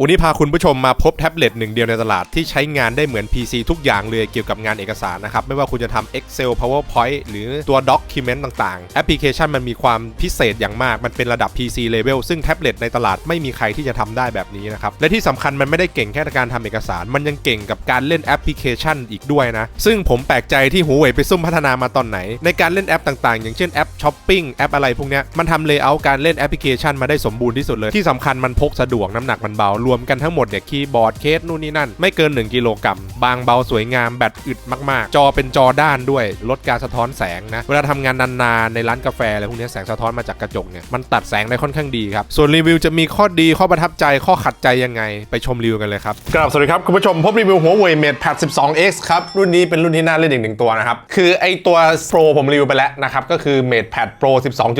วันนี้พาคุณผู้ชมมาพบแท็บเล็ตหนึ่งเดียวในตลาดที่ใช้งานได้เหมือน PC ทุกอย่างเลยเกี่ยวกับงานเอกสารนะครับ ไม่ว่าคุณจะทำ Excel PowerPoint หรือตัว Document ต่างๆ แอปพลิเคชันมันมีความพิเศษอย่างมาก มันเป็นระดับ PC level ซึ่งแท็บเล็ตในตลาดไม่มีใครที่จะทำได้แบบนี้นะครับ และที่สำคัญมันไม่ได้เก่งแค่การทำเอกสาร มันยังเก่งกับการเล่นแอปพลิเคชันอีกด้วยนะ ซึ่งผมแปลกใจที่หูเว่ยไปซุ่มพัฒนามาตอนไหน ในการเล่นแอปต่างๆ อย่างเช่นแอปช้อปปิ้งแอปอะไรพวกเนี้ยมันทำเลเยอร์การเล่นแอปพลิเคชันมาได้สมบูรณ์ที่สุดเลยที่สำคัญมันพกสะดวกน้ำหนักมันเบารวมกันทั้งหมดเนี่ยคีย์บอร์ดเคสนู่นนี่นั่น ไม่เกิน 1 กิโลกรัม บางเบาสวยงามแบตอึดมาก ๆ จอเป็นจอด้านด้วย ลดการสะท้อนแสงนะ เวลาทำงานนานๆ ในร้านกาแฟอะไรพวกนี้แสงสะท้อนมาจากกระจกเนี่ยมันตัดแสงได้ค่อนข้างดีครับ ส่วนรีวิวจะมีข้อดีข้อประทับใจข้อขัดใจยังไงไปชมรีวิวกันเลยครับกราบสวัสดีครับคุณผู้ชมพบรีวิวหัวเว่ย Mate Pad 12X ครับรุ่นนี้เป็นรุ่นที่น่าเล่นอีกหนึ่งตัวนะครับคือไอตัว Pro ผมรีวิวไปแล้วนะครับก็คือ Mate Pad Pro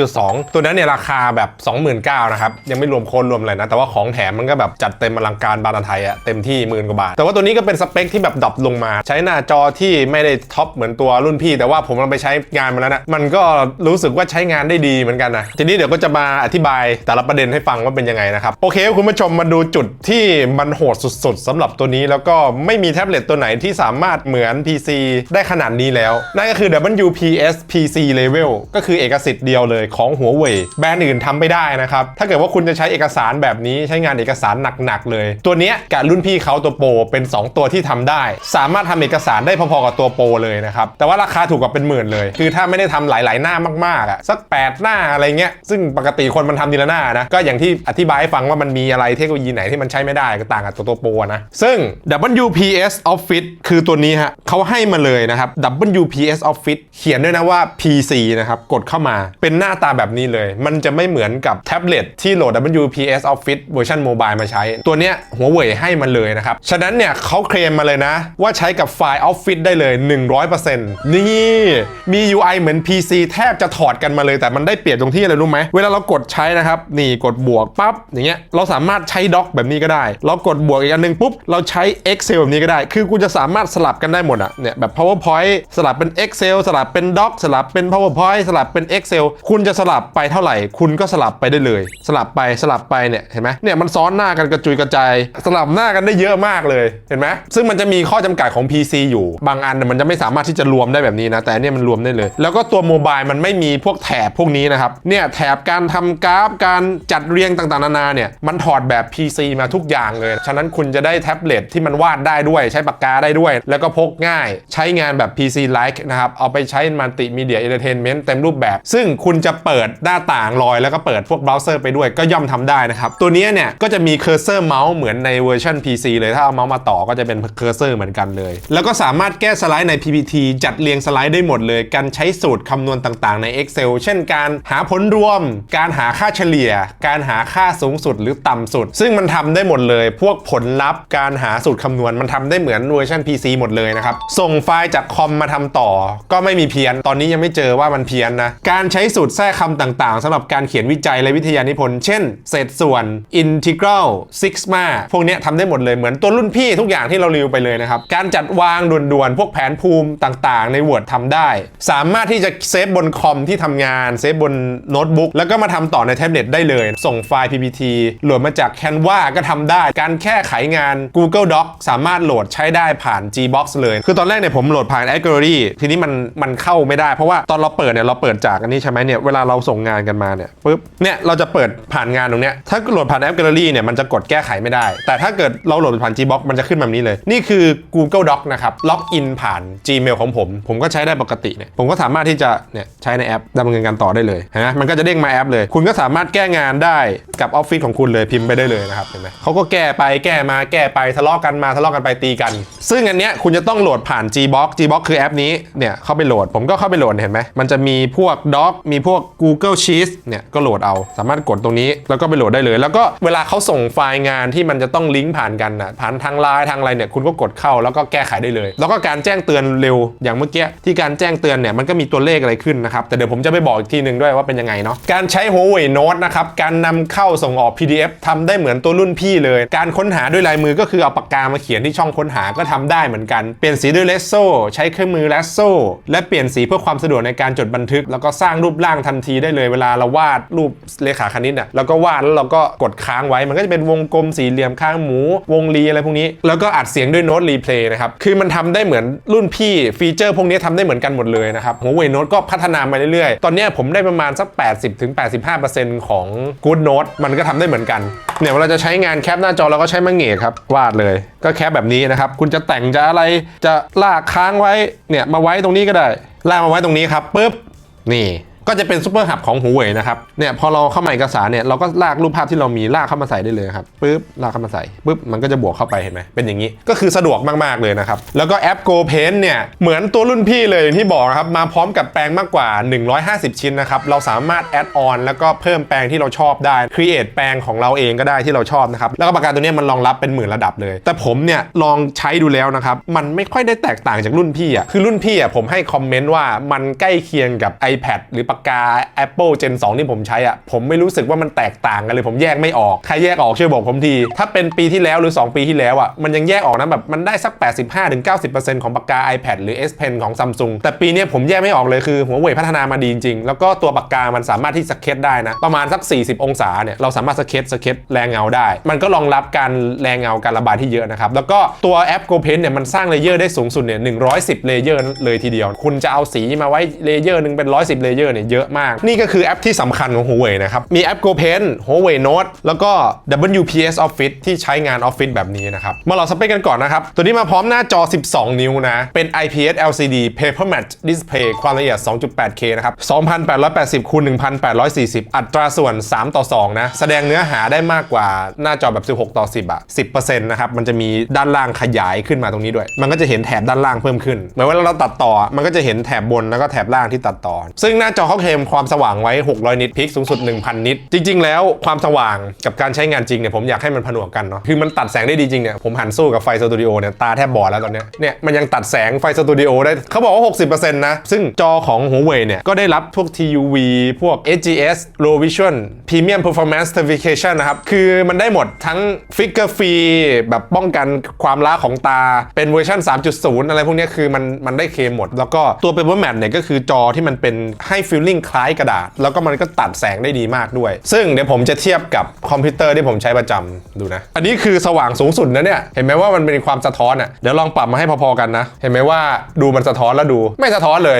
12.2 ตัวนั้นเนี่ยราคาแบบ 29,000นะครับยังไม่รวมโคนรวมอะไรนะแต่ว่าของแถมมันก็แบบจัดเต็มอลังการบานไทยอะเต็มที่หมื่นกว่าบาท แต่ว่าตัวนี้ก็เป็นสเปคที่แบบดรอปลงมา ใช้หน้าจอที่ไม่ได้ท็อปเหมือนตัวรุ่นพี่ แต่ว่าผมลองไปใช้งานมาแล้วนะมันก็รู้สึกว่าใช้งานได้ดีเหมือนกันนะทีนี้เดี๋ยวก็จะมาอธิบายแต่ละประเด็นให้ฟังว่าเป็นยังไงนะครับโอเคคุณผู้ชมมาดูจุดที่มันโหดสุดๆสำหรับตัวนี้แล้วก็ไม่มีแท็บเล็ตตัวไหนที่สามารถเหมือน PC ได้ขนาดนี้แล้ว นั่นก็คือ WPS PC Level ก็คือเอกสิทธิ์เดียวเลยของหัวเว่ยแบรนด์อื่นทำไม่ได้นะครับถ้าเกิดว่าคุณจะใช้เอกสารแบบนี้ใช้งานเอกสารหนักๆเลย ตัวเนี้ยกับรุ่นพี่เขาตัวโปรเป็น 2 ตัวที่ทำได้ สามารถทำเอกสารได้พอๆกับตัวโปรเลยนะครับ แต่ว่าราคาถูกกว่าเป็นหมื่นเลย คือถ้าไม่ได้ทำหลายๆหน้ามากๆอะสัก 8 หน้าอะไรเงี้ยซึ่งปกติคนมันทำทีละหน้านะก็อย่างที่อธิบายให้ฟังว่ามันมีอะไรเทคโนโลยีไหนที่มันใช้ไม่ได้ก็ต่างกับตัวตัวโปรนะซึ่ง WPS Office คือตัวนี้ฮะเขาให้มาเลยนะครับ WPS Office เขียนด้วยนะว่า PC นะครับกดเข้ามาเป็นหน้าตาแบบนี้เลย มันจะไม่เหมือนกับแท็บเล็ตที่โหลด WPS Office เวอร์ชันโมบายมาใช้ตัวเนี้ยหัวเว่ยให้มันเลยนะครับ ฉะนั้นเนี่ยเขาเคลมมาเลยนะ ว่าใช้กับไฟล์ Office ได้เลย 100%นี่มี UI เหมือน PC แทบจะถอดกันมาเลย แต่มันได้เปรียบตรงที่อะไรรู้ไหมเวลาเรากดใช้นะครับนี่กดบวกปั๊บอย่างเงี้ยเราสามารถใช้ด็อกแบบนี้ก็ได้ เรากดบวกอีกอันหนึงปุ๊บเราใช้ Excel แบบนี้ก็ได้ คือคุณจะสามารถสลับกันได้หมดอะเนี่ยแบบ PowerPoint สลับเป็น Excel สลับเป็น Doc สลับเป็น PowerPoint สลับเป็น Excel คุณจะสลับไปเท่าไหร่ คุณก็สลับไปได้เลย สลับไปสลับไปเนี่ยเห็นไหมเนี่ยมันซ้อนหน้ากันกระจุยกระจายสลับหน้ากันได้เยอะมากเลยเห็นไหมซึ่งมันจะมีข้อจำกัดของ PC อยู่ บางอันมันจะไม่สามารถที่จะรวมได้แบบนี้นะแต่เนี่ยมันรวมได้เลย แล้วก็ตัวโมบายมันไม่มีพวกแถบพวกนี้นะครับเนี่ยแถบการทำกราฟการจัดเรียงต่างๆนานาเนี่ยมันถอดแบบ PC มาทุกอย่างเลย ฉะนั้นคุณจะได้แท็บเล็ตที่มันวาดได้ด้วย ใช้ปากกาได้ด้วย แล้วก็พกง่าย ใช้งานแบบ PC like นะครับเอาไปใช้มัลติมีเดียเอนเตอร์เทนเมนต์เต็มรูปแบบ ซึ่งคุณจะเปิดหน้าต่างลอย แล้วก็เปิดพวกเบราว์เซอร์ไปด้วยก็ย่อมทำได้นะครับตัวเนี้ยเนี่ยก็จะมีเคอร์เซอร์เมาส์เหมือนในเวอร์ชัน PC เลยถ้าเอาเมาส์มาต่อก็จะเป็นเคอร์เซอร์เหมือนกันเลย แล้วก็สามารถแก้สไลด์ใน PPT จัดเรียงสไลด์ได้หมดเลย การใช้สูตรคำนวณต่างๆใน Excel เช่นการหาผลรวม การหาค่าเฉลี่ย การหาค่าสูงสุดหรือต่ำสุด ซึ่งมันทำได้หมดเลย พวกผลลัพธ์การหาสูตรคำนวณมันทำได้เหมือนเวอร์ชัน PC หมดเลยนะครับส่งไฟล์จากคอมมาทำต่อ ก็ไม่มีเพี้ยน ตอนนี้ยังไม่เจอว่ามันเพี้ยนนะการใช้สูตรแทรกคำต่างๆสำหรับการเขียนวิจัยและวิทยานิพนธ์เช่น เศษส่วน integral sigma พวกเนี้ยทำได้หมดเลยเหมือนตัวรุ่นพี่ทุกอย่างที่เรารีวิวไปเลยนะครับ การจัดวางด่วนๆ พวกแผนภูมิต่างๆ ใน Word ทำได้ สามารถที่จะเซฟบนคอมที่ทำงาน เซฟบนโน้ตบุ๊กแล้วก็มาทำต่อในแท็บเล็ตได้เลย ส่งไฟล์ PPT โหลดมาจาก Canva ก็ทำได้ การแค่ไขงาน Google Doc สามารถโหลดใช้ได้ผ่าน Gbox เลย คือตอนแรกเนี่ยผมโหลดผ่าน a g r e ทีนี้มันมันเข้าไม่ได้เพราะว่าตอนเราเปิดเนี่ยเราเปิดจากอันนี้ใช่ไหมเนี่ยเวลาเราส่งงานกันมาเนี่ยปุ๊บเนี่ยเราจะเปิดผ่านงานตรงเนี้ยถ้าโหลดผ่านแอป Gallery เนี่ยมันจะกดแก้ไขไม่ได้ แต่ถ้าเกิดเราโหลดผ่าน Gbox มันจะขึ้นแบบนี้เลย นี่คือ Google Doc นะครับล็อกอินผ่าน Gmail ของผม ผมก็ใช้ได้ปกติเนี่ยผมก็สามารถที่จะเนี่ยใช้ในแอปดำเนินการต่อได้เลยนไหมมันก็จะเด้งมาแอปเลย คุณก็สามารถแก้งานได้กับออฟฟิศของคุณเลยพิมพ์ไปได้เลยนะครับเห็นไหมเขาก็แก้ไปแก้มาแก้ไปทะเลาะกันมาทะเลาะกันไปตีกัน ซึ่งอันเนี้ยคุณจะต้องโหลดผ่าน Gbox Gbox คือแอปนี้เนี่ยเข้าไปโหลด ผมก็เข้าไปโหลดเห็นไหมมันจะมีพวก Doc มีพวก Google Sheets เนี่ยก็โหลดเอาสามารถกดตรงนี้แล้วก็ไปโหลดได้เลย แล้วก็เวลาเขาส่งไฟล์งานที่มันจะต้องลิงก์ผ่านกันนะผ่านทางไลน์ทางอะไรเนี่ยคุณก็กดเข้าแล้วก็แก้ไขได้เลย แล้วก็การแจ้งเตือนเร็วอย่างเมื่อกี้ที่การแจ้งเตือนเนี่ยมันก็มีตัวเลขอะไรขึ้นนะครับแต่เดี๋ยวผมจะไปบอกอีกทีหนึ่งด้วยว่าเป็นยังไงเนาะการใช้ Huawei Note นะครับการนำเข้าส่งออก PDF ทำได้เหมือนตัวรุ่นพี่เลย การค้นหาด้วยลายมือก็คือเอาปากกามาเขียนที่ช่องค้นหาก็ทำได้เหมือนกันเปลี่ยนสีด้วยเลสโซใช้เครื่องมือเลสโซและเปลี่ยนสีเพื่อความสะดวกในการจดบันทึก แล้วก็สร้างรูปร่างทันทีได้เลย เวลาเราวาดรูปเลขาคณิตอะแล้วก็วาดแล้วเราก็กดค้างไว้มันก็จะเป็นวงกลมสี่เหลี่ยมข้างหมู วงรีอะไรพวกนี้ แล้วก็อัดเสียงด้วยโน้ตรีเพลย์นะครับ คือมันทำได้เหมือนรุ่นพี่ฟีเจอร์พวกนี้ทำได้เหมือนกันหมดเลยนะครับหัวเว่ยโน้ตก็พัฒนามาเรื่อยๆ ตอนนี้ผมได้ประมาณสัก 80-85%ของ Good Note มันก็ทำได้เหมือนกันเนี่ยเวลาจะใช้งานแคปหน้าจอเราก็ใช้มังเงกครับวาดเลย ก็แคปแบบนี้นะครับ คุณจะแต่งจะอะไรจะลากค้างไว้เนี่ยมาไว้ตรงนี้ก็ได้ลากมาไว้ตรงนี้ครับปุ๊บนี่ ก็จะเป็นซูเปอร์หับของหูเว่ยนะครับเนี่ยพอเราเข้ามาเอกสารเนี่ยเราก็ลากรูปภาพที่เรามีลากเข้ามาใส่ได้เลยครับปุ๊บลากเข้ามาใส่ปุ๊บมันก็จะบวกเข้าไปเห็นไหมเป็นอย่างนี้ ก็คือสะดวกมากๆเลยนะครับแล้วก็แอป Go Paint เนี่ยเหมือนตัวรุ่นพี่เลยอย่างที่บอกนะครับมาพร้อมกับแปรงมากกว่า 150 ชิ้นนะครับเราสามารถแอดออนแล้วก็เพิ่มแปรงที่เราชอบได้ Create แปรงของเราเองก็ได้ที่เราชอบนะครับแล้วก็ปากกาตัวเนี้ยมันรองรับเป็นหมื่นระดับเลย แต่ผมเนี่ยลองใช้ดูแล้วนะครับมันไม่ค่อยได้แตกต่างจากรุ่นพี่อะคือรุ่นพี่อะผมให้คอมเมนต์ว่ามันใกล้เคียงกับ iPad หรือปากากา Apple Gen 2 ที่ผมใช้อะผมไม่รู้สึกว่ามันแตกต่างกันเลย ผมแยกไม่ออก ใครแยกออกช่วยบอกผมที ถ้าเป็นปีที่แล้วหรือ 2 ปีที่แล้วอะมันยังแยกออกนะแบบมันได้สัก 85-90%ของปากกา iPad หรือ S Pen ของ Samsung แต่ปีนี้ผมแยกไม่ออกเลยคือหัวเว่ยพัฒนามาดีจริงๆ แล้วก็ตัวปากกามันสามารถที่สเก็ตได้นะ ประมาณสัก 40 องศาเนี่ยเราสามารถสเก็ตสเก็ตแรงเงาได้ มันก็รองรับการแรงเงาการระบายที่เยอะนะครับแล้วก็ตัวแอป Go Paint เนี่ยมันสร้างเลเยอร์ได้สูงสุดเนี่ย110 เลเยอร์เลยทีเดียว คุณจะเอาสีมาไว้เลเยอร์หนึ่งเป็น 110 เลเยอร์เนี่ยเยอะมาก นี่ก็คือแอปที่สำคัญของ Huawei นะครับ มีแอป Go Paint Huawei Note แล้วก็ WPS Office ที่ใช้งานออฟฟิศแบบนี้นะครับ มาลองสเปคกันก่อนนะครับ ตัวนี้มาพร้อมหน้าจอ 12 นิ้วนะ เป็น IPS LCD Paper Matte Display ความละเอียด 2.8K นะครับ 2880คูณ1840 อัตราส่วน 3 ต่อ 2 นะ แสดงเนื้อหาได้มากกว่าหน้าจอแบบ 16 ต่อ 10อะ10%นะครับ มันจะมีด้านล่างขยายขึ้นมาตรงนี้ด้วย มันก็จะเห็นแถบด้านล่างเพิ่มขึ้นเหมือนเวลาเราตัดต่อ มันก็จะเห็นแถบบนแล้วก็แถบล่างที่ตัดต่อ ซึ่งหน้าจอเขาเคลมความสว่างไว้ 600 นิตพิกสูงสุด 1,000 นิต จริง ๆ แล้วความสว่างกับการใช้งานจริงเนี่ยผมอยากให้มันผนวกกันเนาะคือมันตัดแสงได้ดีจริงเนี่ยผมหันสู้กับไฟสตูดิโอเนี่ยตาแทบบอดแล้วตอนเนี้ยเนี่ยมันยังตัดแสงไฟสตูดิโอได้เขาบอกว่า 60%นะซึ่งจอของ Huawei เนี่ยก็ได้รับพวก TUV พวก HGS Low Vision Premium Performance Certification นะครับคือมันได้หมดทั้ง Figure Free แบบป้องกันความล้าของตาเป็นเวอร์ชัน3.0 อะไรพวกเนี้ยคือมันมันได้เคลมหมด แล้วก็ตัว Paper Matte เนี่ยก็คือจอที่มันเป็นให้ลลิ่งคล้ายกระดาษ แล้วก็มันก็ตัดแสงได้ดีมากด้วย ซึ่งเดี๋ยวผมจะเทียบกับคอมพิวเตอร์ที่ผมใช้ประจำดูนะ อันนี้คือสว่างสูงสุดนะเนี่ย เห็นไหมว่ามันเป็นความสะท้อนอะ เดี๋ยวลองปรับมาให้พอๆกันนะ เห็นไหมว่าดูมันสะท้อนแล้วดู ไม่สะท้อนเลย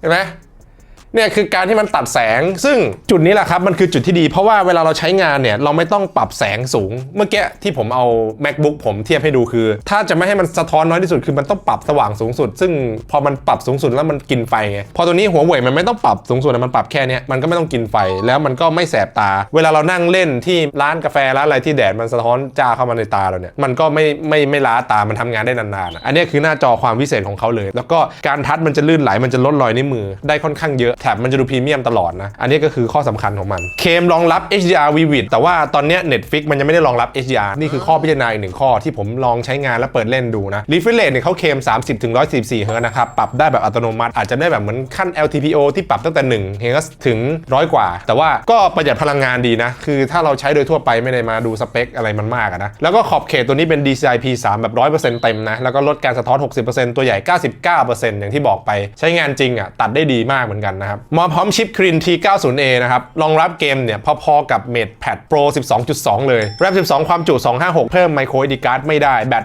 เห็นไหม เนี่ยคือการที่มันตัดแสง ซึ่งจุดนี้แหละครับมันคือจุดที่ดี เพราะว่าเวลาเราใช้งานเนี่ยเราไม่ต้องปรับแสงสูง เมื่อกี้ที่ผมเอา macbook ผมเทียบให้ดูคือ ถ้าจะไม่ให้มันสะท้อนน้อยที่สุดคือมันต้องปรับสว่างสูงสุด ซึ่งพอมันปรับสูงสุดแล้วมันกินไฟไงพอตัวนี้หัวเว่ยมันไม่ต้องปรับสูงสุดมันปรับแค่นี้มันก็ไม่ต้องกินไฟแล้วมันก็ไม่แสบตา เวลาเรานั่งเล่นที่ร้านกาแฟร้านอะไรที่แดดมันสะท้อนจ้าเข้ามาในตาเราเนี่ยมันก็ไม่ไม่ไม่ล้าตามันทำงานได้นานๆอะอันนี้คือหน้าจอความพิเศษของเขาเลย แล้วก็การทัชมันจะลื่นไหลมันจะลดรอยนิ้วมือได้ค่อนข้างเยอะแถบมันจะดูพรีเมียมตลอดนะ อันนี้ก็คือข้อสำคัญของมัน เคมรองรับ HDR Vivid แต่ว่าตอนนี้ Netflix มันยังไม่ได้รองรับ HDR นี่คือข้อพิจารณาอีกหนึ่งข้อที่ผมลองใช้งานและเปิดเล่นดูนะ Refresh Rate เนี่ยเขาเคม 30ถึง144เฮิร์ตซ์นะครับ ปรับได้แบบอัตโนมัติอาจจะได้แบบเหมือนขั้น LTPO ที่ปรับตั้งแต่1เฮิร์ตถึงร้อยกว่า แต่ว่าก็ประหยัดพลังงานดีนะ คือถ้าเราใช้โดยทั่วไปไม่ได้มาดูสเปคอะไรมันมากนะแล้วก็ขอบเขตตัวนี้เป็น DCI P3 แบบ100%เต็มนะแล้วก็ลดการสะท้อน60%ตัวใหญ่ 99%อย่างที่บอกไปใช้งานจริงอะตัดได้ดีมากเหมือนกันนะครับมาพร้อมชิป Kirin T90A นะครับรองรับเกมเนี่ยพอๆกับ MatePad Pro 12.2 เลย RAM 12 ความจุ 256 เพิ่ม Micro SD card ไม่ได้ แบต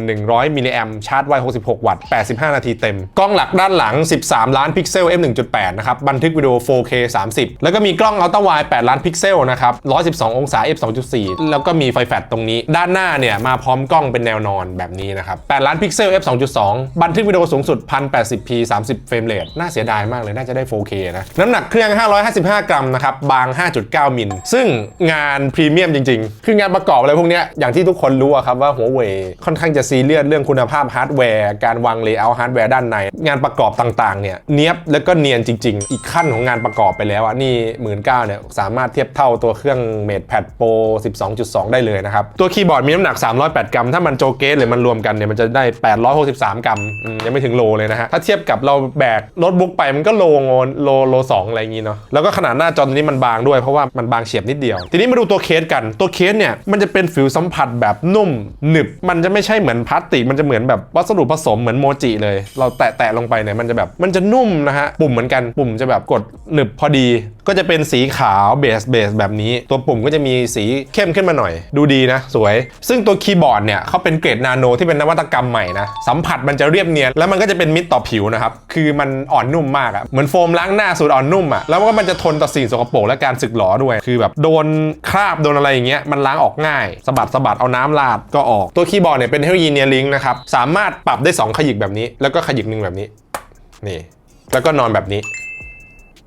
1100 มิลลิแอมชาร์จไว 66 วัตต์ 85 นาทีเต็ม กล้องหลักด้านหลัง 13 ล้านพิกเซล f 1.8 นะครับ บันทึกวิดีโอ 4K 30 แล้วก็มีกล้อง Ultra Wide 8ล้านพิกเซลนะครับ 112 องศา f 2.4 แล้วก็มีไฟแฟลชตรงนี้ ด้านหน้าเนี่ยมาพร้อมกล้องเป็นแนวนอนแบบนี้นะครับ 8 ล้านพิกเซล f 2.2 บันทึกวิดีโอสูงสุด 1080p 30 เฟรมเรทน่าเสียดายมากเลย น่าจะได้ 4K นะ น้ำหนักเครื่อง 555 กรัมนะครับ บาง 5.9 มิล ซึ่งงานพรีเมียมจริง ๆ คืองานประกอบอะไรพวกเนี้ยอย่างที่ทุกคนรู้อะครับว่าหัวเว่ยค่อนข้างจะซีเรียสเรื่องคุณภาพฮาร์ดแวร์ การวางเลเยอร์ฮาร์ดแวร์ด้านใน งานประกอบต่างๆ เนี่ยเนี้ยบแล้วก็เนียนจริง ๆ อีกขั้นของงานประกอบไปแล้วอะนี่หมื่นเก้าเนี่ยสามารถเทียบเท่าตัวเครื่อง MatePad Pro 12.2 ได้เลยนะครับ ตัวคีย์บอร์ดมีน้ำหนัก 308 กรัม ถ้ามันโจเกสหรือมันรวมกันเนี่ยมันจะได้ 863 กรัมอืมยังไม่ถึงโลเลยนะฮะ ถ้าเทียบกับเราแบกโน้ตบุ๊กไปมันก็โลงโลโลสองอะไรอย่างงี้เนาะแล้วก็ขนาดหน้าจอตัวนี้มันบางด้วยเพราะว่ามันบางเฉียบนิดเดียว ทีนี้มาดูตัวเคสกันตัวเคสเนี่ยมันจะเป็นฟิลสัมผัสแบบนุ่มหนึบ มันจะไม่ใช่เหมือนพลาสติกมันจะเหมือนแบบวัสดุผสมเหมือนโมจิเลย เราแตะแตะลงไปเนี่ยมันจะแบบมันจะนุ่มนะฮะปุ่มเหมือนกันปุ่มจะแบบกดหนึบพอดี ก็จะเป็นสีขาวเบสเบสแบบนี้ ตัวปุ่มก็จะมีสีเข้มขึ้นมาหน่อย ดูดีนะ สวย ซึ่งตัวคีย์บอร์ดเนี่ยเขาเป็นเกรดนาโนที่เป็นนวัตกรรมใหม่นะสัมผัสมันจะเรียบเนียนแล้วมันก็จะเป็นมิตรต่อผิวนะครับคือมันอ่อนนุ่มมากอะเหมือนโฟมล้างหน้าสูตรอ่อนนุ่มอะแล้วก็มันจะทนต่อสิ่งสกปรกและการสึกหรอด้วย คือแบบโดนคราบโดนอะไรอย่างเงี้ยมันล้างออกง่ายสะบัดสะบัดเอาน้ำลาดก็ออกตัวคีย์บอร์ดเนี่ยเป็นเทคโนโลยีเนียลิงนะครับสามารถปรับได้สองขยิกแบบนี้ แล้วก็ขยิกหนึ่งแบบนี้นี่แล้วก็นอนแบบนี้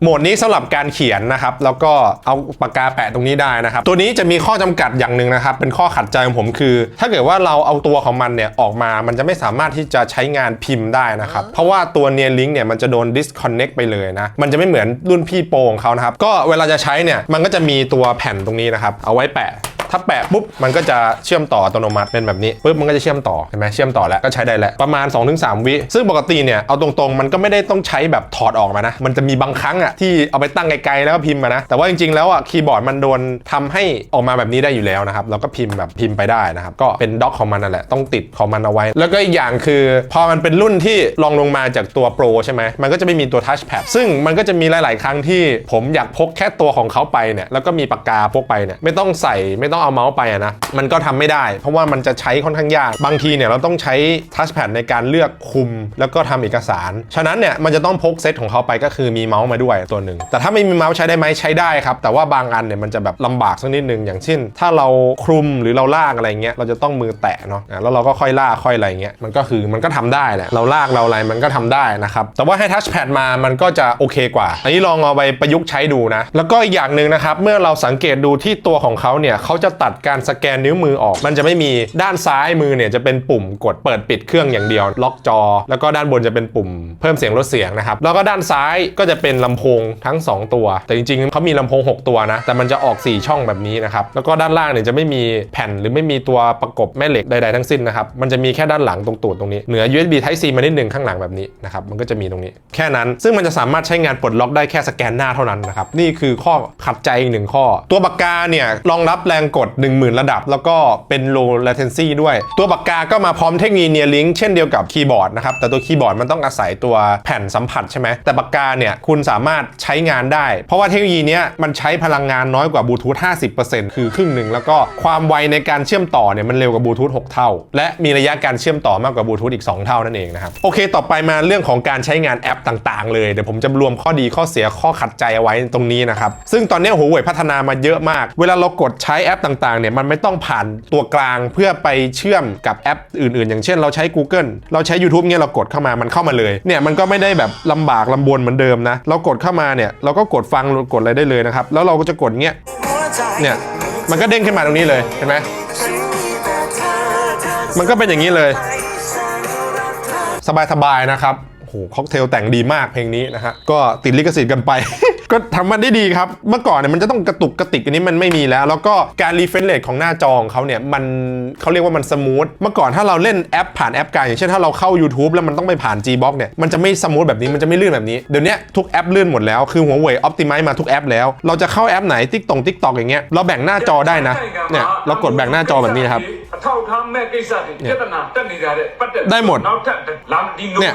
โหมดนี้สำหรับการเขียนนะครับ แล้วก็เอาปากกาแปะตรงนี้ได้นะครับ ตัวนี้จะมีข้อจำกัดอย่างหนึ่งนะครับ เป็นข้อขัดใจของผมคือ ถ้าเกิดว่าเราเอาตัวของมันเนี่ยออกมา มันจะไม่สามารถที่จะใช้งานพิมพ์ได้นะครับ เพราะว่าตัวเนียลิงเนี่ยมันจะโดน disconnect ไปเลยนะ มันจะไม่เหมือนรุ่นพี่โปรของเขานะครับ ก็เวลาจะใช้เนี่ย มันก็จะมีตัวแผ่นตรงนี้นะครับ เอาไว้แปะ ถ้าแปะปุ๊บมันก็จะเชื่อมต่ออัตโนมัติเป็นแบบนี้ปุ๊บมันก็จะเชื่อมต่อเห็นไหมเชื่อมต่อแล้วก็ใช้ได้แล้วประมาณ 2-3 วิ ซึ่งปกติเนี่ยเอาตรงๆ มันก็ไม่ได้ต้องใช้แบบถอดออกมานะ มันจะมีบางครั้งอะที่เอาไปตั้งไกลๆแล้วก็พิมพ์มานะ แต่ว่าจริงๆแล้วอะคีย์บอร์ดมันโดนทำให้ออกมาแบบนี้ได้อยู่แล้วนะครับแล้วก็พิมพ์แบบพิมพ์ไปได้นะครับก็เป็นด็อกของมันนั่นแหละต้องติดของมันเอาไว้ แล้วก็อีกอย่างคือ พอมันเป็นรุ่นที่รองลงมาจากตัวโปรใช่ไหมมันก็จะไม่มีตัวทัชแพดซึ่งมันก็จะมีหลาย ๆ ครั้งที่ผมอยากพกแค่ตัวของเขาไปเนี่ยแล้วก็มีปากกาพกไปเนี่ยไม่ต้องใส่ไม่ต้องเอาเมาส์ไปะนะ มันก็ทำไม่ได้ เพราะว่ามันจะใช้ค่อนข้างยาก บางทีเนี่ยเราต้องใช้ทัชแพดในการเลือกคุม แล้วก็ทำเอกสาร ฉะนั้นเนี่ยมันจะต้องพกเซตของเขาไปก็คือมีเมาส์มาด้วยตัวหนึ่ง แต่ถ้าไม่มีเมาส์ใช้ได้ไหมใช้ได้ครับ แต่ว่าบางอันเนี่ยมันจะแบบลำบากสักนิดนึง อย่างเช่น ถ้าเราคลุมหรือเราลากอะไรเงี้ย เราจะต้องมือแตะเนาะ แล้วเราก็ค่อยลากค่อยอะไรเงี้ย มันก็คือมันก็ทำได้แหละ เราลากเราอะไรมันก็ทำได้นะครับ แต่ว่าให้ทัชแพดมา มันก็จะโอเคกว่า อันนี้ลองเอาไปประยุกต์ใช้ดูนะ แล้วก็อีกอย่างหนึ่งนะครับ เมื่อเราสังเกตดูที่ตัวของเขาเนี่ยเขาจะะตัดการสแกนนิ้วมือออก มันจะไม่มีด้านซ้ายมือเนี่ยจะเป็นปุ่มกดเปิดปิดเครื่องอย่างเดียว ล็อกจอ แล้วก็ด้านบนจะเป็นปุ่มเพิ่มเสียงลดเสียงนะครับ แล้วก็ด้านซ้ายก็จะเป็นลำโพงทั้ง 2 ตัว แต่จริงๆเขามีลำโพง 6 ตัวนะ แต่มันจะออก 4 ช่องแบบนี้นะครับ แล้วก็ด้านล่างเนี่ยจะไม่มีแผ่นหรือไม่มีตัวประกบแม่เหล็กใดๆทั้งสิ้นนะครับ มันจะมีแค่ด้านหลังตรงตูดตรงนี้ เหนือ USB Type C มานิดหนึ่งข้างหลังแบบนี้นะครับ มันก็จะมีตรงนี้ แค่นั้น ซึ่งมันจะสามารถใช้งานปลดล็อกได้แค่สแกนหน้าเท่านั้นนะครับ นี่คือข้อขัดใจอีกหนึ่งข้อ ตัวปากกาเนี่ยรองรับแรงกด 10,000 ระดับ แล้วก็เป็น low latency ด้วย ตัวปากกาก็มาพร้อมเทคโนโลยี Near Link เช่นเดียวกับคีย์บอร์ดนะครับ แต่ตัวคีย์บอร์ดมันต้องอาศัยตัวแผ่นสัมผัสใช่ไหมแต่ปากกาเนี่ยคุณสามารถใช้งานได้ เพราะว่าเทคโนโลยีเนี้ยมันใช้พลังงานน้อยกว่าบลูทูธ50%คือครึ่งหนึ่งแล้วก็ความไวในการเชื่อมต่อเนี่ยมันเร็วกว่าบลูทูธ6เท่า และมีระยะการเชื่อมต่อมากกว่าบลูทูธอีก 2 เท่านั่นเองนะครับโอเค ต่อไปมาเรื่องของการใช้งานแอปต่างๆ เลยเดี๋ยวผมจะรวมข้อดีข้อเสียข้อขัดใจเอาไว้ตรงนี้นะครับซึ่งตอนนี้หัวเว่ยพัฒนามาเยอะมาก เวลาเรากดใช้แอปต่างๆเนี่ยมันไม่ต้องผ่านตัวกลางเพื่อไปเชื่อมกับแอปอื่นๆ อย่างเช่นเราใช้ Google เราใช้ YouTube เนี่ยเรากดเข้ามามันเข้ามาเลยเนี่ยมันก็ไม่ได้แบบลำบากลำบนเหมือนเดิมนะเรากดเข้ามาเนี่ยเราก็กดฟังกดอะไรได้เลยนะครับแล้วเราก็จะกดเงี้ยเนี่ยมันก็เด้งขึ้นมาตรงนี้เลยเห็นไหมมันก็เป็นอย่างนี้เลย สบายๆนะครับโอ้โหค็อกเทลแต่งดีมากเพลงนี้นะฮะก็ติดลิขสิทธิ์กันไป ก็ทำมันได้ดีครับ เมื่อก่อนเนี่ยมันจะต้องกระตุกกระติกอันนี้มันไม่มีแล้ว แล้วก็การรีเฟรชเรทของหน้าจอของเขาเนี่ยมันเขาเรียกว่ามันสมูทเมื่อก่อนถ้าเราเล่นแอปผ่านแอปกลางอย่างเช่นถ้าเราเข้า YouTube แล้วมันต้องไปผ่าน Gbox เนี่ยมันจะไม่สมูทแบบนี้มันจะไม่ลื่นแบบนี้เดี๋ยวนี้ทุกแอปลื่นหมดแล้วคือหัวเว่ยออปติไมมาทุกแอปแล้วเราจะเข้าแอปไหนติ๊กตงติ๊กตอกอย่างเงี้ยเราแบ่งหน้าจอได้นะเนี่ยเรากดแบ่งหน้าจอแบบนี้ครับได้หมดเนี่ย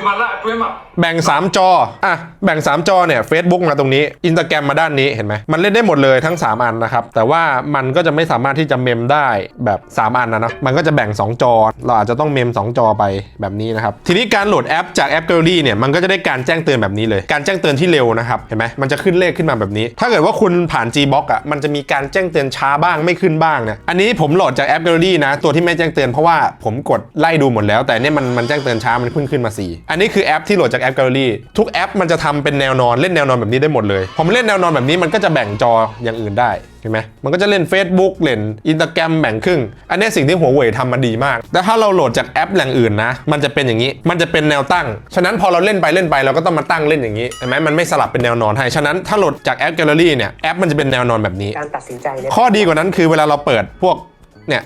แบ่ง 3 จอ อะ แบ่ง 3 จอเนี่ย Facebook มาตรงนี้ Instagram มาด้านนี้เห็นไหม มันเล่นได้หมดเลยทั้ง 3 อันนะครับ แต่ว่ามันก็จะไม่สามารถที่จะเมมได้แบบ 3 อันนะเนอะมันก็จะแบ่ง 2 จอ เราอาจจะต้องเมม 2 จอไปแบบนี้นะครับ ทีนี้การโหลดแอปจากแอป Gallery เนี่ย มันก็จะได้การแจ้งเตือนแบบนี้เลย การแจ้งเตือนที่เร็วนะครับ เห็นไหมมันจะขึ้นเลขขึ้นมาแบบนี้ ถ้าเกิดว่าคุณผ่าน Gbox อะ มันจะมีการแจ้งเตือนช้าบ้างไม่ขึ้นบ้างเนี่ย อันนี้ผมโหลดจากแอป Gallery นะ ตัวที่ไม่แจ้งเตือนเพราะว่าผมกดไล่ดูหมดแล้ว แต่เนี่ยมันมันแจ้งเตือนช้ามันเพิ่งขึ้นมา 4 อันนี้คือแอปที่โหลดจากแอป Gallery ทุกแอปมันจะทำเป็นแนวนอนเล่นแนวนอนแบบนี้ได้หมดเลยผมเล่นแนวนอนแบบนี้มันก็จะแบ่งจออย่างอื่นได้เห็นไหมมันก็จะเล่น Facebook เล่น Instagram แบ่งครึ่ง อันนี้สิ่งที่หัวเว่ยทำมาดีมาก แต่ถ้าเราโหลดจากแอปแหล่งอื่นนะ มันจะเป็นอย่างนี้ มันจะเป็นแนวตั้ง ฉะนั้นพอเราเล่นไปเล่นไปเราก็ต้องมาตั้งเล่นอย่างนี้ เห็นไหมมันไม่สลับเป็นแนวนอนให้ ฉะนั้นถ้าโหลดจากแอป Gallery เนี่ย แอปมันจะเป็นแนวนอนแบบนี้ การตัดสินใจเนี่ยข้อดีกว่านั้นคือเวลาเราเปิดพวก เนี่ย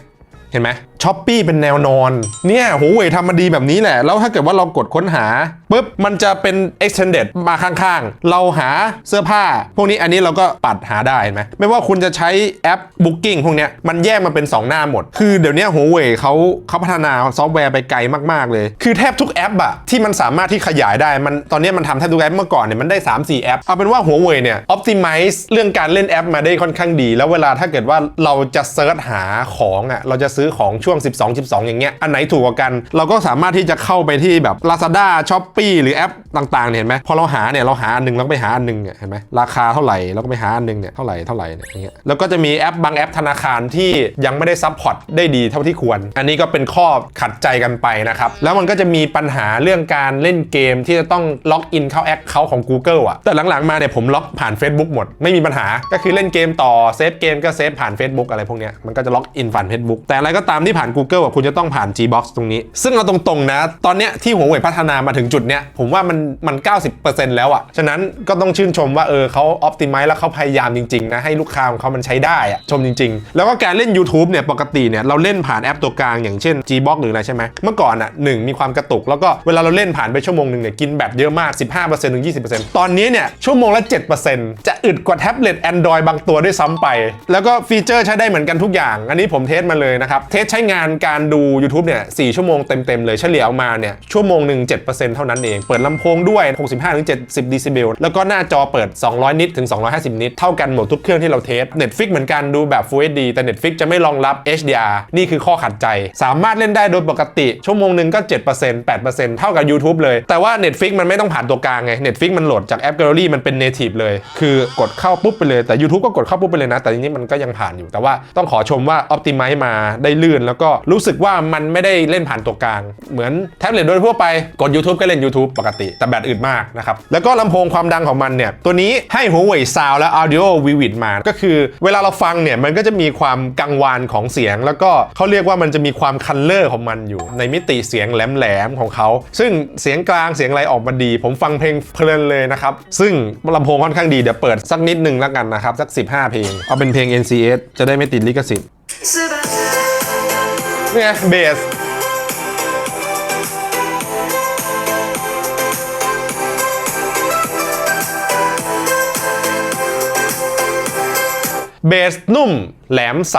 เห็นไหมช้อปปีเป็นแนวนอน เนี่ยหัวเว่ยทำมาดีแบบนี้แหละ แล้วถ้าเกิดว่าเรากดค้นหาปุ๊บ มันจะเป็น extended มาข้างๆ เราหาเสื้อผ้า พวกนี้อันนี้เราก็ปัดหาได้เห็นไหมไม่ว่าคุณจะใช้แอป Booking พวกเนี้ยมันแยกมาเป็น 2 หน้าหมด คือเดี๋ยวนี้หัวเว่ยเขาเขาพัฒนาซอฟต์แวร์ไปไกลมากๆเลย คือแทบทุกแอปอะที่มันสามารถที่ขยายได้มันตอนนี้มันทำแทบทุกแอปเมื่อก่อนเนี่ยมันได้ 3-4 แอปเอาเป็นว่าหัวเว่ยเนี่ย optimize เรื่องการเล่นแอปมาได้ค่อนข้างดี แล้วเวลาถ้าเกิดว่าเราจะเซิร์ชหาของอะเราจะซื้อของช่วง 12 12 อย่างเงี้ย อันไหนถูกกว่ากัน เราก็สามารถที่จะเข้าไปที่แบบ Lazada Shopee หรือแอปต่างๆเนี่ยเห็นไหมพอเราหาเนี่ยเราหาอันหนึงแล้วก็ไปหาอันหนึงเนี่ยเห็นไหมราคาเท่าไหร่แล้วก็ไปหาอันหนึงเนี่ยเท่าไหร่เท่าไหร่เนี่ยอย่างเงี้ยแล้วก็จะมีแอปบางแอปธนาคารที่ยังไม่ได้ซัพพอร์ตได้ดีเท่าที่ควร อันนี้ก็เป็นข้อขัดใจกันไปนะครับแล้วมันก็จะมีปัญหาเรื่องการเล่นเกมที่จะต้องล็อกอินเข้าแอคเคาท์ของ Google อะแต่หลังๆมาเนี่ยผมล็อกผ่าน Facebook หมดไม่มีปัญหาก็คือเล่นเกมต่อเซฟเกมก็เซฟผ่าน Facebook อะไรพวกเนี้ยมันก็จะล็อกอินผ่าน Facebook แต่อะไรก็ตามที่ผ่าน Google อะคุณจะต้องผ่าน Gbox ตรงนี้ ซึ่งเอาตรงๆนะ ตอนเนี้ยที่หัวเว่ยพัฒนามาถึงจุดเนี้ยผมว่ามันมัน 90%แล้วอะฉะนั้นก็ต้องชื่นชมว่าเออเขา optimize แล้วเขาพยายามจริงๆนะให้ลูกค้าของเขามันใช้ได้อะชมจริง ๆ แล้วก็การเล่น YouTube เนี่ยปกติเนี่ยเราเล่นผ่านแอปตัวกลางอย่างเช่น Gbox หรืออะไรใช่ไหมเมื่อก่อนอะหนึ่งมีความกระตุก แล้วก็เวลาเราเล่นผ่านไปชั่วโมงหนึ่งเนี่ยกินแบตเยอะมาก 15%ถึง 20%ตอนนี้เนี่ยชั่วโมงละ 7%จะอึดกว่าแท็บเล็ต Android บางตัวด้วยซ้ำไป แล้วก็ฟีเจอร์ใช้ได้เหมือนกันทุกอย่าง อันนี้ผมเทสมาเลยนะครับเทสใช้งานการดู YouTube เนี่ย4ชั่วโมงเต็ม ๆ เลยเฉลี่ยออกมาเนี่ยชั่วโมงหนึ่ง7%เท่านั้นเอง เปิดลำโพงด้วย 65-70ดซิเบลแล้วก็หน้าจอเปิด 200 นิตถึง 250 นิต เท่ากันหมดทุกเครื่องที่เราเทส Netflix เหมือนกันดูแบบ Full HD แต่ Netflix จะไม่รองรับ HDR นี่คือข้อขัดใจ สามารถเล่นได้โดยปกติ ชั่วโมงหนึ่งก็ 7% 8%เท่ากับ YouTube เลย แต่ว่า Netflix มันไม่ต้องผ่านตัวกลางไง Netflix มันโหลดจากแอป Gallery มันเป็น native เลย คือกดเข้าปุ๊บไปเลยแต่ YouTube ก็กดเข้าปุ๊บไปเลยนะ แต่ทีนี้มันก็ยังผ่านอยู่แต่ว่าต้องขอชมว่า Optimize มาได้ลื่นแล้วก็รู้สึกว่ามันไม่ได้เล่นผ่านตัวกลาง เหมือนแท็บเล็ตโดยทั่วไปกด YouTube ก็เล่น YouTube ปกติ แต่แบตอึดมากนะครับแล้วก็ลำโพงความดังของมันเนี่ยตัวนี้ให้ Huawei Sound และ Audio Vivid มา ก็คือเวลาเราฟังเนี่ยมันก็จะมีความกังวานของเสียง แล้วก็เขาเรียกว่ามันจะมีความคัลเลอร์ของมันอยู่ ในมิติเสียงแหลมๆของเขาซึ่งเสียงกลางเสียงอะไรออกมาดี ผมฟังเพลงเพลินเลยนะครับซึ่งลำโพงค่อนข้างดีเดี๋ยวเปิดสักนิดนึงแล้วกันนะครับสัก 15 เพลงเอาเป็นเพลง NCS จะได้ไม่ติดลิขสิทธิ์ เนี่ยเบสเบสนุ่ม แหลมใส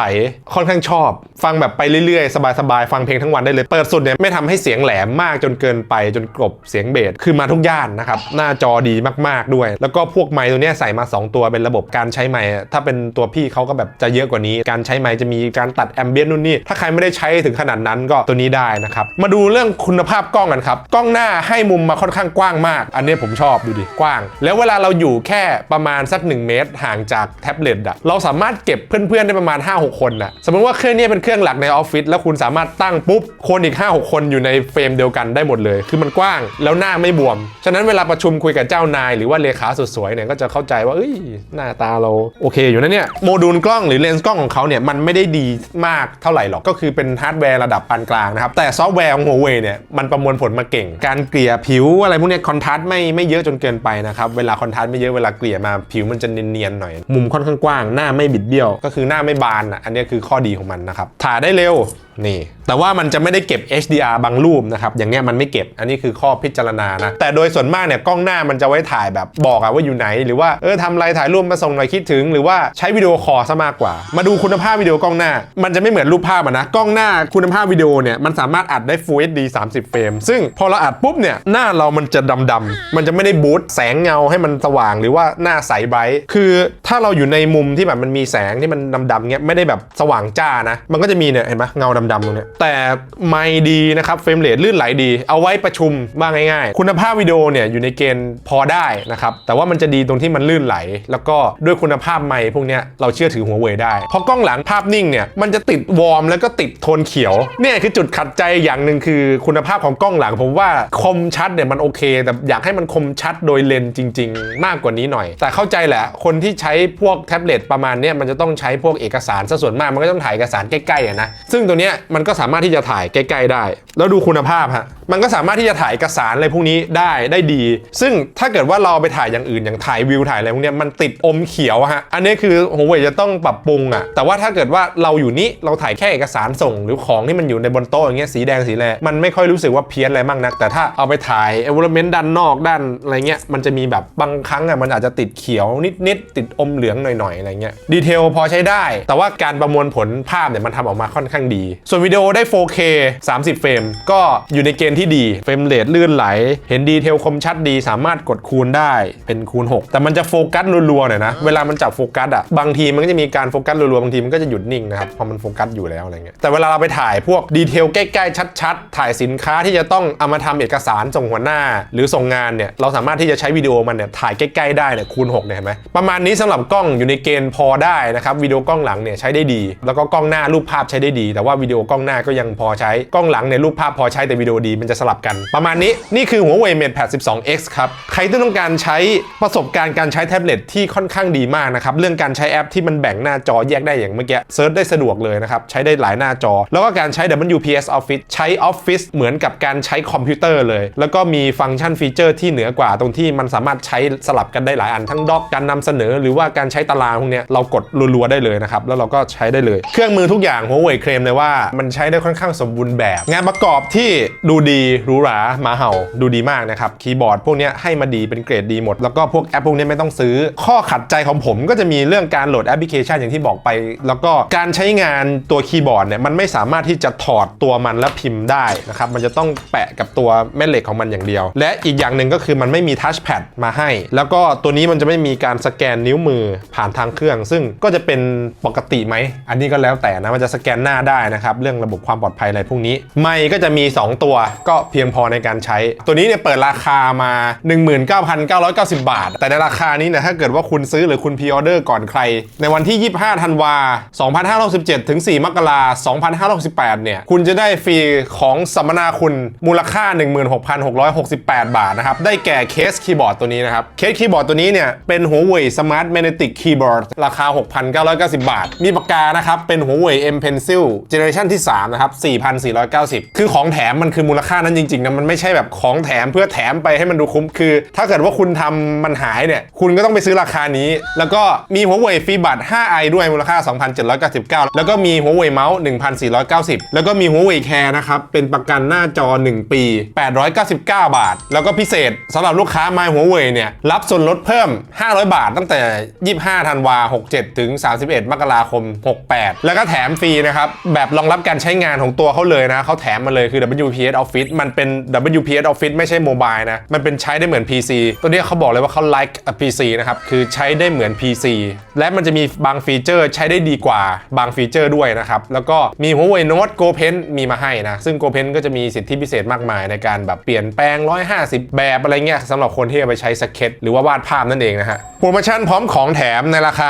ค่อนข้างชอบ ฟังแบบไปเรื่อยๆ สบายๆ ฟังเพลงทั้งวันได้เลย เปิดสุดเนี่ยไม่ทำให้เสียงแหลมมากจนเกินไปจนกลบเสียงเบสคือมาทุกย่านนะครับ หน้าจอดีมากๆด้วย แล้วก็พวกไมค์ตัวเนี้ยใส่มา 2 ตัวเป็นระบบการใช้ไมค์อะถ้าเป็นตัวพี่เขาก็แบบจะเยอะกว่านี้ การใช้ไมค์จะมีการตัดแอมเบียนนู่นนี่ถ้าใครไม่ได้ใช้ถึงขนาดนั้นก็ตัวนี้ได้นะครับมาดูเรื่องคุณภาพกล้องกันครับกล้องหน้าให้มุมมาค่อนข้างกว้างมาก อันนี้ผมชอบดูดิกว้าง แล้วเวลาเราอยู่แค่ประมาณสัก 1 เมตร ห่างจากแท็บเล็ตอะเราสามารถเก็บเพื่อนๆได้ประมาณ 5-6 คนนะสมมติว่าเครื่องนี้เป็นเครื่องหลักในออฟฟิศแล้วคุณสามารถตั้งปุ๊บคนอีก 5-6 คนอยู่ในเฟรมเดียวกันได้หมดเลย คือมันกว้างแล้วหน้าไม่บวม ฉะนั้นเวลาประชุมคุยกับเจ้านาย หรือว่าเลขาสุดสวยเนี่ยก็จะเข้าใจว่าเอ้ยหน้าตาเราโอเคอยู่นะเนี่ยโมดูลกล้องหรือเลนส์กล้องของเขาเนี่ยมันไม่ได้ดีมากเท่าไหร่หรอกก็คือเป็นฮาร์ดแวร์ระดับปานกลางนะครับแต่ซอฟต์แวร์ของ Huawei เนี่ยมันประมวลผลมาเก่ง การเกลี่ยผิวอะไรพวกเนี้ยคอนทราสต์ไม่ไม่เยอะจนเกินไปนะครับเวลาคอนทราสต์ไม่เยอะเวลาเกลี่ยมาผิวมันจะเนียนๆหน่อย มุมค่อนข้างกว้างหน้าไม่บิดเบี้ยว ก็คือหน้าไม่บานอะอันนี้คือข้อดีของมันนะครับถ่ายได้เร็วนี่แต่ว่ามันจะไม่ได้เก็บ HDR บางรูปนะครับอย่างเงี้ยมันไม่เก็บอันนี้คือข้อพิจารณานะแต่โดยส่วนมากเนี่ยกล้องหน้ามันจะไว้ถ่ายแบบบอกอะว่าอยู่ไหน หรือว่าเออทำไรถ่ายรูปมาส่งหน่อยคิดถึง หรือว่าใช้วิดีโอคอลซะมากกว่า มาดูคุณภาพวิดีโอกล้องหน้า มันจะไม่เหมือนรูปภาพอะนะกล้องหน้าคุณภาพวิดีโอเนี่ยมันสามารถอัดได้ Full HD 30 เฟรมซึ่งพอเราอัดปุ๊บเนี่ยหน้าเรามันจะดำๆมันจะไม่ได้บูตแสงเงาให้มันสว่าง หรือว่าหน้าใสไบรท์คือถ้าเราอยู่ในมุมที่แบบมันมีแสงที่มันดำๆเงี้ยไม่ได้แบบสว่างจ้านะ มันก็จะมีเนี่ยเห็นไหมเงาดำๆตรงเนี้ยแต่ไม่ดีนะครับเฟรมเรทลื่นไหลดี เอาไว้ประชุมว่าง่ายๆ คุณภาพวิดีโอเนี่ยอยู่ในเกณฑ์พอได้นะครับแต่ว่ามันจะดีตรงที่มันลื่นไหล แล้วก็ด้วยคุณภาพไมค์พวกเนี้ยเราเชื่อถือหัวเว่ยได้เพราะกล้องหลังภาพนิ่งเนี่ยมันจะติดวอร์มแล้วก็ติดโทนเขียวเนี่ยคือจุดขัดใจอย่างหนึ่งคือคุณภาพของกล้องหลัง ผมว่าคมชัดเนี่ยมันโอเค แต่อยากให้มันคมชัดโดยเลนส์จริง ๆ มากกว่านี้หน่อย แต่เข้าใจแหละคนที่ใช้พวกแท็บเล็ตประมาณเนี้ยมันจะต้องใช้พวกอกสารซะส่วนมากมันก็ต้องถ่ายเอกสารใกล้ๆนะซึ่งตัวเนี้ยมันก็สามารถที่จะถ่ายใกล้ ๆ ได้ แล้วดูคุณภาพฮะมันก็สามารถที่จะถ่ายเอกสารอะไรพวกนี้ได้ได้ดี ซึ่งถ้าเกิดว่าเราไปถ่ายอย่างอื่นอย่างถ่ายวิวถ่ายอะไรพวกนี้มันติดอมเขียวฮะอันนี้คือหัวเว่ยจะต้องปรับปรุงอะแต่ว่าถ้าเกิดว่าเราอยู่นี้เราถ่ายแค่เอกสารส่ง หรือของที่มันอยู่ในบนโต๊ะอย่างเงี้ยสีแดงสีแดงมันไม่ค่อยรู้สึกว่าเพี้ยนอะไรมากนัก แต่ถ้าเอาไปถ่ายเอเวอร์เมนต์ด้านนอกด้านอะไรเงี้ยมันจะมีแบบบางครั้งอะมันอาจจะติดเขียวนิดๆติดอมเหลืองหน่อยๆอะไรเงี้ยดีเทลพอใช้ได้แต่ว่าการประมวลผลภาพเนี่ยมันทำออกมาค่อนข้างดี ส่วนวิดีโอได้ 4K 30 เฟรม ก็อยู่ในเกณฑ์ที่ดี เฟรมเรทลื่นไหล เห็นดีเทลคมชัดดี สามารถกดคูณได้เป็นคูณ 6 แต่มันจะโฟกัสรัวๆหน่อยนะ เวลามันจับโฟกัสอะ บางทีมันก็จะมีการโฟกัสรัวๆ บางทีมันก็จะหยุดนิ่งนะครับ พอมันโฟกัสอยู่แล้วอะไรเงี้ย แต่เวลาเราไปถ่ายพวกดีเทลใกล้ๆ ชัดๆ ถ่ายสินค้าที่จะต้องเอามาทำเอกสารส่งหัวหน้า หรือส่งงานเนี่ย เราสามารถที่จะใช้วิดีโอมันเนี่ยถ่ายใกล้ๆได้เนี่ยคูณ6เนี่ยเห็นไหมประมาณนี้สำหรับกล้องอยู่ในเกณฑ์พอได้นะครับวิดีโอกล้องหลังเนี่ยใช้ได้ดี แล้วก็กล้องหน้ารูปภาพใช้ได้ดี แต่ว่าวิดีโอกล้องหน้าก็ยังพอใช้กล้องหลังเนี่ยรูปภาพพอใช้แต่วิดีโอดีมันจะสลับกัน ประมาณนี้นี่คือหัวเว่ย MatePad 12X ครับใครที่ต้องการใช้ประสบการณ์การใช้แท็บเล็ตที่ค่อนข้างดีมากนะครับเรื่องการใช้แอปที่มันแบ่งหน้าจอแยกได้อย่างเมื่อกี้เซิร์ชได้สะดวกเลยนะครับใช้ได้หลายหน้าจอ แล้วก็การใช้ WPS Office ใช้ Office เหมือนกับการใช้คอมพิวเตอร์เลย แล้วก็มีฟังก์ชันฟีเจอร์ที่เหนือกว่าตรงที่มันสามารถใช้สลับกันได้หลายอันทั้งด็อกการนำเสนอ หรือว่าการใช้ตารางพวกนี้เรากดรัวๆได้เลยนะครับ แล้วเราก็ใช้ได้เลย เครื่องมือทุกอย่างหัวเว่ยเคลมเลยว่ามันใช้ได้ค่อนข้างสมบูรณ์แบบ งานประกอบที่ดูดีหรูหราหมาเห่าดูดีมากนะครับคีย์บอร์ดพวกนี้ให้มาดีเป็นเกรดดีหมด แล้วก็พวกแอปพวกนี้ไม่ต้องซื้อ ข้อขัดใจของผมก็จะมีเรื่องการโหลดแอปพลิเคชันอย่างที่บอกไป แล้วก็การใช้งานตัวคีย์บอร์ดเนี่ยมันไม่สามารถที่จะถอดตัวมันแล้วพิมพ์ได้นะครับมันจะต้องแปะกับตัวแม่เหล็กของมันอย่างเดียว และอีกอย่างหนึ่งก็คือมันไม่มีทัชแพดมาให้ แล้วก็ตัวนี้มันจะไม่มีการสแกนนิ้วมือผ่านทางเครื่อง ซึ่งก็จะเป็นปกติไหม อันนี้ก็แล้วแต่นะมันจะสแกนหน้าได้นะครับ เรื่องระบบความปลอดภัยอะไรพวกนี้ ไม่ก็จะมี 2 ตัวก็เพียงพอในการใช้ ตัวนี้เนี่ยเปิดราคามา 19,990 บาท แต่ในราคานี้เนี่ยถ้าเกิดว่าคุณซื้อหรือคุณพ r ออเดอร์ก่อนใคร ในวันที่ 25ธันวา2567ถึง4มกรา2568เนี่ยคุณจะได้ฟรีของสัมมนาคุณมูลค่า 16,668 บาทนะครับได้แก่เคสคีย์บอร์ดตัวนี้นะครับเคสคีย์บอร์ดตัวนี้เนี่ยเป็นหัวเว่ย Smart Magnetic Keyboard ราคา 6,990บาท มีปากกานะครับ เป็นหัวเว่ย M Pencil Generation ที่ 3 นะครับ 4,490 คือของแถมมันคือมูลค่านั้นจริงๆนะมันไม่ใช่แบบของแถมเพื่อแถมไปให้มันดูคุ้มคือ ถ้าเกิดว่าคุณทำมันหายเนี่ย คุณก็ต้องไปซื้อราคานี้ แล้วก็มีหัวเว่ยฟรีบัต 5i ด้วยมูลค่า 2,799 แล้วก็มีหัวเว่ยเมาส์1,490 แล้วก็มีหัวเว่ยแคร์นะครับเป็นประกันหน้าจอ 1 ปี 899 บาท แล้วก็พิเศษสำหรับลูกค้า My หัวเว่ยเนี่ยรับส่วนลดเพิ่ม 500 บาท ตั้งแต่ 25ธันวา67 ถึง 31มกกราคม 68 แล้วก็แถมฟรีนะครับแบบรองรับการใช้งานของตัวเขาเลยนะเขาแถมมาเลยคือ WPS Office มันเป็น WPS Office ไม่ใช่โมบายนะมันเป็นใช้ได้เหมือน PC ตัวนี้เขาบอกเลยว่าเขา like a PC นะครับคือใช้ได้เหมือน PC และมันจะมีบางฟีเจอร์ใช้ได้ดีกว่าบางฟีเจอร์ด้วยนะครับแล้วก็มี Huawei Note Go Pen มีมาให้นะซึ่ง Go Pen ก็จะมีสิทธิพิเศษมากมายในการแบบเปลี่ยนแปลง 150 แบบอะไรเงี้ยสำหรับคนที่เอาไปใช้สเก็ตหรือว่าวาดภาพนั่นเองนะฮะโปรโมชั่นพร้อมของแถมในราคา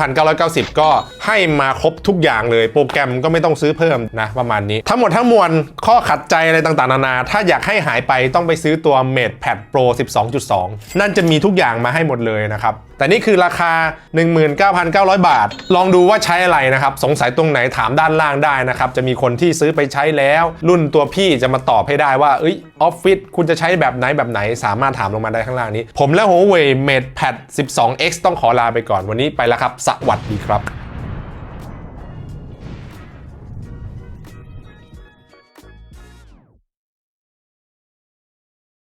19,990ก็ให้มาครบทุกอย่างเลย โปรแกรมก็ไม่ต้องซื้อเพิ่มนะประมาณนี้ ทั้งหมดทั้งมวลข้อขัดใจอะไรต่างๆ นานา ถ้าอยากให้หายไปต้องไปซื้อตัว MatePad Pro 12.2 นั่นจะมีทุกอย่างมาให้หมดเลยนะครับ แต่นี่คือราคา 19,900 บาท ลองดูว่าใช้อะไรนะครับ สงสัยตรงไหนถามด้านล่างได้นะครับ จะมีคนที่ซื้อไปใช้แล้ว รุ่นตัวพี่จะมาตอบให้ได้ว่า เอ้ยออฟฟิศคุณจะใช้แบบไหนแบบไหน สามารถถามลงมาได้ข้างล่างนี้ ผมและ Huawei MatePad 12X ต้องขอลาไปก่อนวันนี้ไปแล้วครับ สวัสดีครับ